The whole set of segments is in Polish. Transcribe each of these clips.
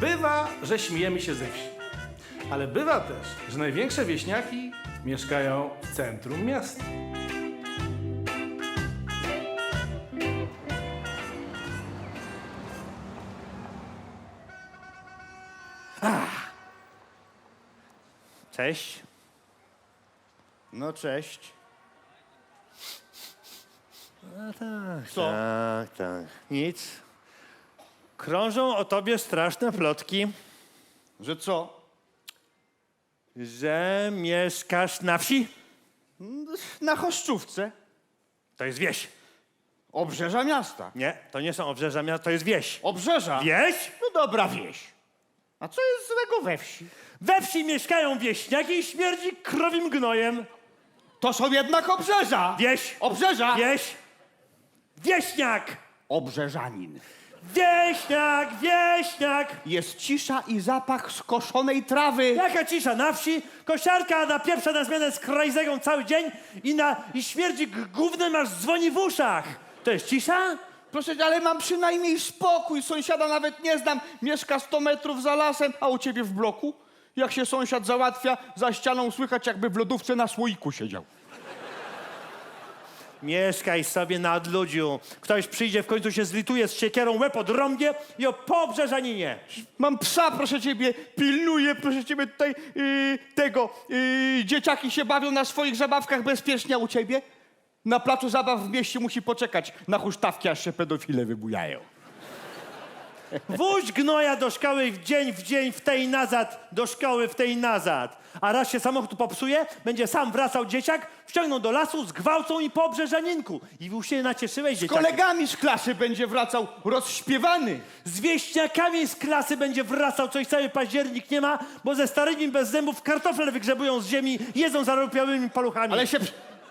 Bywa, że śmiejemy się ze wsi. Ale bywa też, że największe wieśniaki mieszkają w centrum miasta. Cześć. No cześć. Co? Tak, tak. Nic. Krążą o tobie straszne plotki, Że co? że mieszkasz na wsi. Na Choszczówce. To jest wieś. Obrzeża miasta. Nie, to nie są obrzeża miasta, to jest wieś. Obrzeża? Wieś? No dobra wieś. A co jest złego we wsi? We wsi mieszkają wieśniaki i śmierdzi krowim gnojem. To są jednak obrzeża. Wieś. Obrzeża. Wieś. Wieśniak. Obrzeżanin. Wieśniak, wieśniak. Jest cisza i zapach skoszonej trawy. Jaka cisza na wsi, kosiarka na pierwsza na zmianę z krajzegą cały dzień i, na, i śmierdzi g- gównem aż dzwoni w uszach. To jest cisza? Proszę, ale mam przynajmniej spokój. Sąsiada nawet nie znam. Mieszka 100 metrów za lasem, a u ciebie w bloku? Jak się sąsiad załatwia, za ścianą słychać jakby w lodówce na słoiku siedział. Mieszkaj sobie na odludziu. Ktoś przyjdzie, w końcu się zlituje z siekierą, łeb odrąbie i o po obrzeżaninie. Mam psa, proszę ciebie, pilnuję, proszę ciebie, tutaj yy, tego. Yy, dzieciaki się bawią na swoich zabawkach bezpiecznie, u ciebie? Na placu zabaw w mieście musi poczekać na huśtawki, aż się pedofile wybujają. Wóź gnoja do szkoły w dzień w dzień, w tej nazad, do szkoły w tej nazad. A raz się samochód popsuje, będzie sam wracał dzieciak, wciągną do lasu, zgwałcą i po obrzeżaninku. I już się nacieszyłeś, Z kolegami z klasy będzie wracał rozśpiewany. Z wieśniakami z klasy będzie wracał, coś cały październik nie ma, bo ze starymi bez zębów kartofle wygrzebują z ziemi, jedzą zarobiałymi paluchami. Ale się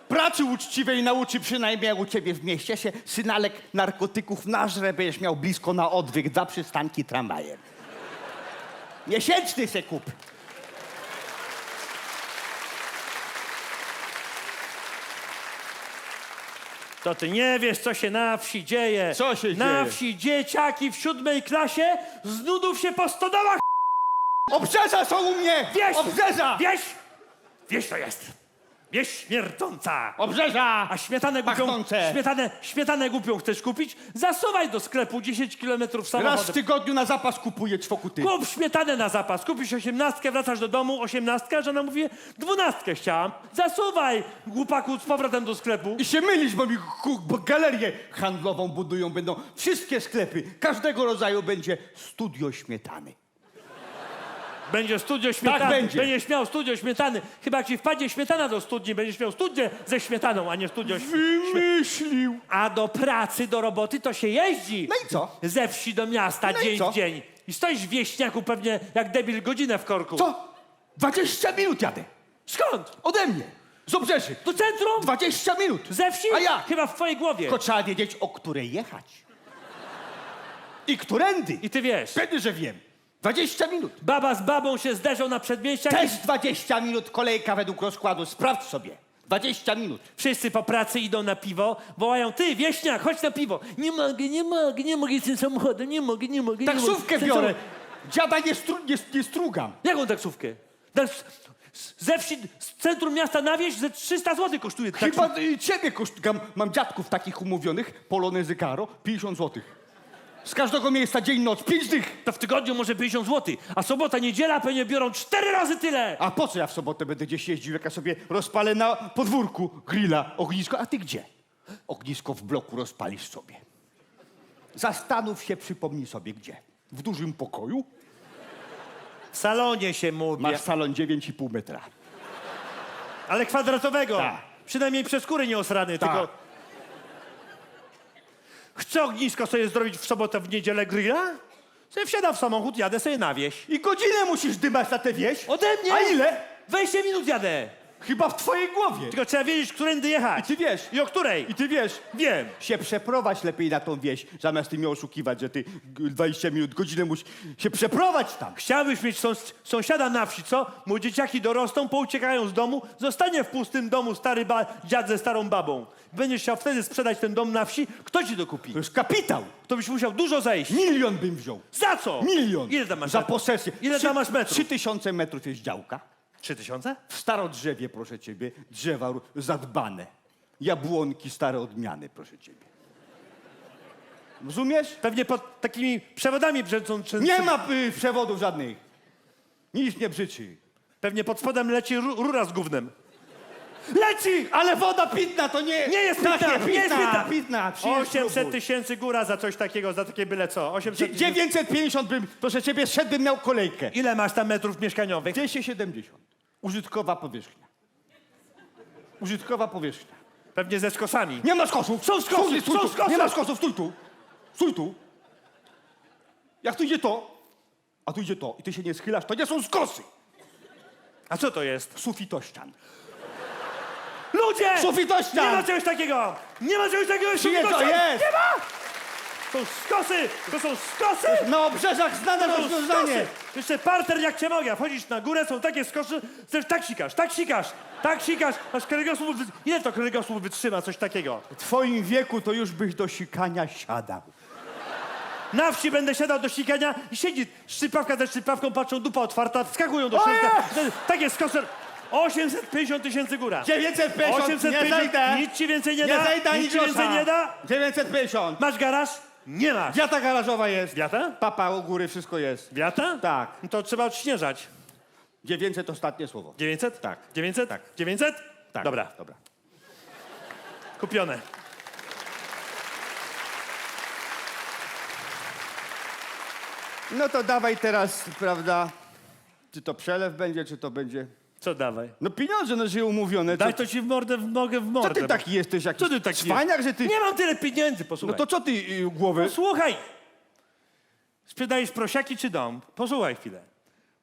pracy uczciwej nauczy przynajmniej u ciebie w mieście się synalek narkotyków nażre, będziesz miał blisko na odwyk dwa przystanki tramwajem. Miesięczny se kup. To ty nie wiesz, co się na wsi dzieje. Co się Na dzieje? wsi dzieciaki w siódmej klasie z nudów się po stodołach Obrzeża są u mnie! wieś! Obrzeża! Wieś! Wieś to jest! Wieś śmierdząca! Obrzeża! A śmietanę głupią, Pachnące. śmietanę, śmietanę głupią chcesz kupić? Zasuwaj do sklepu 10 kilometrów Raz w samochodem. tygodniu na zapas kupuję czwokuty. Kup śmietanę na zapas. Kupisz osiemnastkę, wracasz do domu, osiemnastka, żona mówi, dwunastkę chciałam. Zasuwaj, głupaku, z powrotem do sklepu. I się mylisz, bo mi ku- bo galerię handlową budują, będą wszystkie sklepy, każdego rodzaju będzie studio śmietany. Będzie studio śmietany. Tak będzie. Będziesz miał studio śmietany. Chyba ci wpadnie śmietana do studni, będziesz miał studię ze śmietaną, a nie studio śmietany. Wymyślił. A do pracy, do roboty to się jeździ. No i co? Ze wsi do miasta, No i dzień co? w dzień. I stoisz w wieśniaku pewnie jak debil godzinę w korku. Co? 20 minut jadę. Skąd? Ode mnie. Z obrzeży. Do centrum? 20 minut. Ze wsi? A ja? Chyba w twojej głowie. Tylko trzeba wiedzieć, o której jechać. I którędy. I ty wiesz. Pewnie, że wiem. 20 minut. Baba z babą się zderzą na przedmieściach Też i 20 minut kolejka według rozkładu. Sprawdź sobie. 20 minut. wszyscy po pracy idą na piwo, wołają, ty wieśniak, chodź na piwo. Nie mogę, nie mogę, nie mogę z tym samochodem, nie mogę, nie mogę, nie mogę. Taksówkę Ten biorę. samochód- Dziada nie, stru, nie, nie strugam. Jaką taksówkę? Tak, z- z- Ze wsi, z centrum miasta na wieś ze 300 zł kosztuje taksówka. Chyba y, ciebie kosztugam. Mam dziadków takich umówionych, Polonezy Caro, 50 zł. Z każdego miejsca dzień, noc, 5 dych. To w tygodniu może 50 zł, a sobota, niedziela pewnie biorą 4 razy tyle. A po co ja w sobotę będę gdzieś jeździł, jak ja sobie rozpalę na podwórku grilla, ognisko, a ty gdzie? Ognisko w bloku rozpalisz sobie. Zastanów się, przypomnij sobie gdzie. W dużym pokoju W salonie się mówi, masz salon 9,5 metra. ale kwadratowego. Tak. Przynajmniej przez skóry nie osrany, Tak. tylko... Chcę ognisko sobie zrobić w sobotę, w niedzielę grilla? Sobie wsiadam w samochód, jadę sobie na wieś. I godzinę musisz dymać na tę wieś? Ode mnie? A ile? 20 minut jadę. Chyba w twojej głowie. Tylko trzeba wiedzieć, którędy jechać. I ty wiesz. I o której? I ty wiesz. Wiem. Się przeprowadź lepiej na tą wieś, zamiast ty mnie oszukiwać, że ty g- 20 minut, godzinę musisz się przeprowadź tam. Chciałbyś mieć sąs- sąsiada na wsi, co? Mu dzieciaki dorosną, pouciekają z domu, zostanie w pustym domu stary ba- dziad ze starą babą. Będziesz chciał wtedy sprzedać ten dom na wsi, kto ci to kupi? To jest kapitał. To byś musiał dużo zejść. Milion bym wziął. Za co? Milion. Ile tam masz Za metrów? posesję. Ile tam masz metrów? Trzy tysiące metrów jest działka. Trzy tysiące? W starodrzewie, proszę ciebie, drzewa zadbane. Jabłonki stare odmiany, proszę ciebie. Rozumiesz? Pewnie pod takimi przewodami brzęczą. czy- Nie ma y, przewodów żadnych. Nic nie brzyczy. Pewnie pod spodem leci ru- rura z gównem. Leci! Ale woda pitna to nie... Nie jest Tak, pitna, nie jest pitna. pitna. Przyjedź, 800 spróbuj. tysięcy góra za coś takiego, za takie byle co. 800 Dzie- tysięcy. 950 bym, proszę ciebie, szedł bym miał kolejkę. Ile masz tam metrów mieszkaniowych? 270. Użytkowa powierzchnia. Użytkowa powierzchnia. Pewnie ze skosami. Nie ma skosów! Są skosy, są tu. skosy. Nie ma skosów, stój tu! Stój tu! Jak tu idzie to, a tu idzie to i ty się nie schylasz, to nie są skosy! A co to jest? Sufitościan. Ludzie! Sufitościan! Nie ma czegoś takiego! Nie ma czegoś takiego! To sufitościan! jest? Nie ma! To skosy! To są skosy! Na obrzeżach znane To są rozwiązanie! skosy! Jeszcze parter jak cię mogę. Wchodzisz na górę, są takie skosy, że tak sikasz, tak sikasz, tak sikasz, aż kręgosłup... wy- Ile to kręgosłup wytrzyma coś takiego? W twoim wieku to już byś do sikania siadał. Na wsi będę siadał do sikania i siedzi szczypawka ze szczypawką, patrzą, dupa otwarta, wskakują do środka. Takie skosy... 850 tysięcy góra. 950, 850, nie zejdę! nic ci więcej nie, Nie da, zejdę nic ci więcej nie da. 950. Masz garaż? Nie masz. Wiata garażowa jest. Wiata? Papa u góry, wszystko jest. Wiata? Tak. No to trzeba odśnieżać. 900 ostatnie słowo. 900? Tak. 900? Tak. 900? Tak. Dobra, Dobra. kupione. No to dawaj teraz, prawda, czy to przelew będzie, czy to będzie... Co dawaj? No pieniądze, no że umówione. Daj Co, to ci w mordę, w nogę, w co mordę. ty taki jesteś, jak Co ty taki cwaniak, że ty... Nie mam tyle pieniędzy, No posłuchaj. to co ty y, głowy... No słuchaj. Sprzedajesz prosiaki czy dom? Posłuchaj chwilę.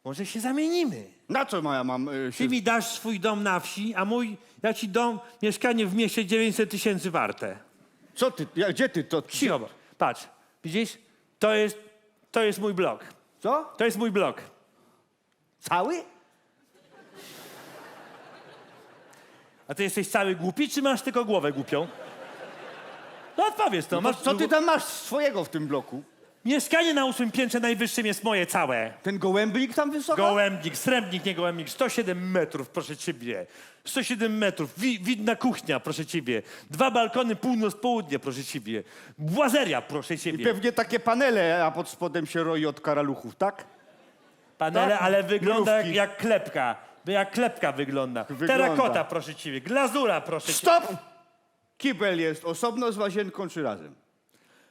Może się zamienimy. Na co moja mam y, się... Ty mi dasz swój dom na wsi, a mój, ja ci dom, mieszkanie w mieście 900 tysięcy warte. Co ty, ja, gdzie ty to... Cicho, patrz. Widzisz? To jest, to jest mój blok. Co? To jest mój blok. Cały? A ty jesteś cały głupi, czy masz tylko głowę głupią? No odpowiedz to. No Masz co ty tam masz swojego w tym bloku? Mieszkanie na ósmym piętrze najwyższym jest moje całe. Ten gołębnik tam wysoko? Gołębnik, srebrnik, nie gołębnik, 107 metrów, proszę ciebie. 107 metrów, wi widna kuchnia, proszę ciebie. Dwa balkony, północ-południe, proszę ciebie. Błazeria, proszę I ciebie. pewnie takie panele, a pod spodem się roi od karaluchów, tak? Panele, tak, ale wygląda jak, jak klepka. Jak klepka wygląda. Wygląda. Terakota, proszę ciebie. Glazura, proszę ciebie. Stop! Kibel jest osobno z łazienką czy razem?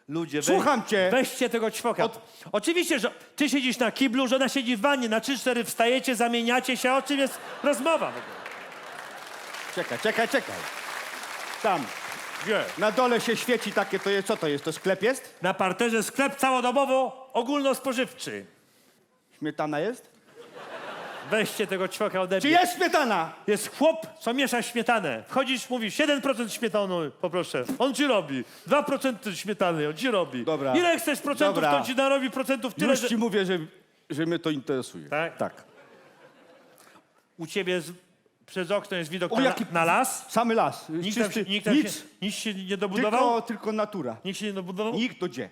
Ludzie, weź, Słucham cię. Weźcie tego ćwoka. Oczywiście, że ty siedzisz na kiblu, żona siedzi w wannie, na 3-4 wstajecie, zamieniacie się, o czym jest rozmowa w ogóle? Czekaj, czekaj, czekaj. Tam, Gdzie? na dole się świeci takie, to jest, co to jest? To sklep jest? Na parterze sklep całodobowo ogólnospożywczy. Śmietana jest? Weźcie tego ćwoka ode Czy mnie. jest śmietana? Jest chłop, co miesza śmietanę. Wchodzisz, mówisz 1% śmietany, poproszę. On ci robi. 2% śmietany, on ci robi. Dobra. Ile chcesz procentów, Dobra. to on ci narobi procentów tyle, Już że... ci mówię, że, że mnie to interesuje. Tak? Tak. U ciebie z... przez okno jest widok O, na, jaki- na las. Samy las. Nikt tam, czysty, się- nikt tam nic, się, nikt się nie dobudował? tylko, tylko natura. Nikt się nie dobudował? Nikt to gdzie?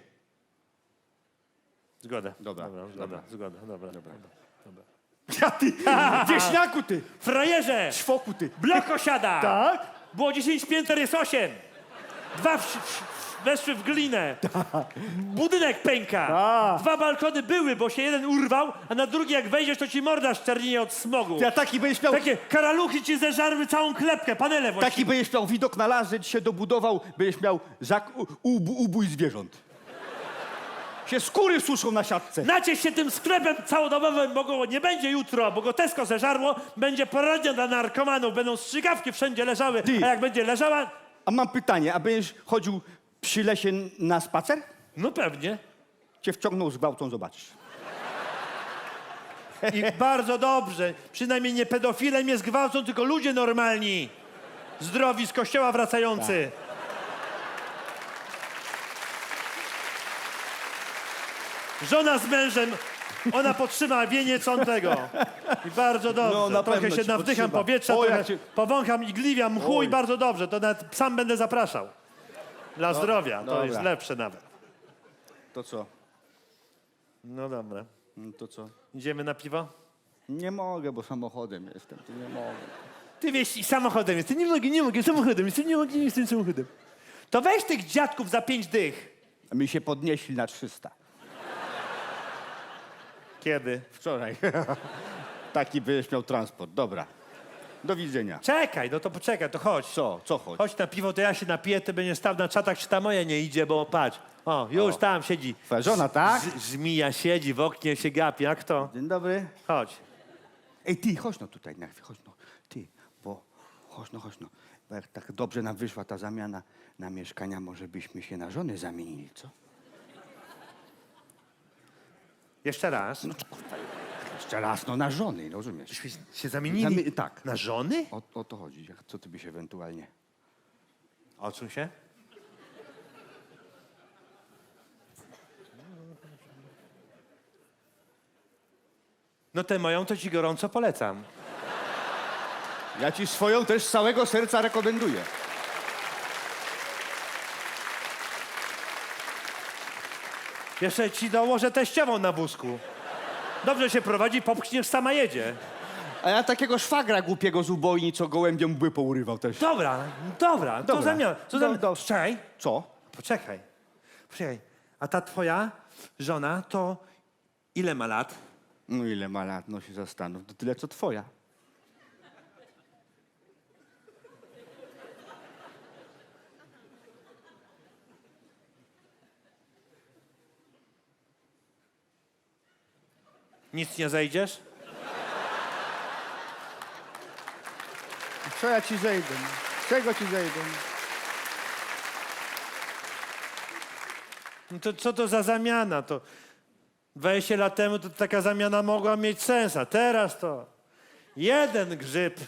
Zgoda. Dobra, Dobra, zgoda, zgoda, dobra. dobra. Ja ty, wieśniaku ty, Frajerze! szwoku ty. Blok osiada! Tak? Było 10 pięter, jest 8. Dwa w, w, weszły w glinę. Budynek pęka. Tak. Dwa balkony były, bo się jeden urwał, a na drugi jak wejdziesz, to ci morda szczernieje od smogu. Ja taki będziesz miał, Takie karaluchy ci zeżarły całą klepkę, panele właśnie. taki będziesz miał widok na las, że ci się dobudował, będziesz miał zak, u, ub, ubój zwierząt. Się skóry suszą na siatce. Naciesz się tym sklepem całodobowym, bo go nie będzie jutro, bo go Tesco zeżarło, będzie poradnia dla narkomanów, będą strzykawki wszędzie leżały, Ty. a jak będzie leżała, A mam pytanie, a będziesz chodził przy lesie na spacer? no pewnie. Cię wciągnął z gwałtą, zobaczysz. I bardzo dobrze. Przynajmniej nie pedofile mnie zgwałcą, tylko ludzie normalni. Zdrowi z kościoła wracający. Żona z mężem, ona podtrzyma wieniec on tego. I bardzo dobrze. No, na Trochę pewno się ci nawdycham podtrzyma. powietrza, O, trochę cię- powącham igliwia mchu Oj. i bardzo dobrze. To nawet sam będę zapraszał. Dla zdrowia, to dobra. jest lepsze nawet. To co? No dobra. No To co? Idziemy na piwo? Nie mogę, bo samochodem jestem. To nie mogę. Ty wiesz, i samochodem jestem. Nie mogę, nie mogę, samochodem jestem, nie mogę, nie jestem samochodem. To weź tych dziadków za pięć dych. A mi się podnieśli na 300. Kiedy? Wczoraj. Taki byś miał transport. Dobra. Do widzenia. Czekaj, no to poczekaj, to chodź. Co? Co chodzi? Chodź na piwo, to ja się napiję, ty będziesz stał na czatach, czy ta moja nie idzie, bo patrz. O, już tam siedzi. Twoja żona, tak? Z, żmija siedzi w oknie, się gapi. Jak to? Dzień dobry. Chodź. Ej, ty, chodź no tutaj na chwilę, chodź no. Ty, bo, chodź no, chodź no. Bo jak tak dobrze nam wyszła ta zamiana na mieszkania, może byśmy się na żony zamienili, co? Jeszcze raz. Jeszcze raz, no na żony, no rozumiesz? Myśmy się zamienili? Zami- tak. Na żony? O, o to chodzi, jak- co ty byś ewentualnie... Odsuń się. No tę moją to ci gorąco polecam. Ja ci swoją też z całego serca rekomenduję. Jeszcze ci dołożę teściową na wózku. Dobrze się prowadzi, popchniesz, sama jedzie. A ja takiego szwagra głupiego z ubojni, co gołębiom mgły pourywał też. Dobra, dobra, to Dobra. zamiast. Co Do- zamiast? do- Czekaj, Co? poczekaj. Poczekaj. A ta twoja żona to ile ma lat? No ile ma lat, no się zastanów. To tyle, co twoja. Nic nie zejdziesz? Co ja ci zejdę? Z czego ci zejdę? No to co to za zamiana? To 20 lat temu to taka zamiana mogła mieć sens, a teraz to jeden grzyb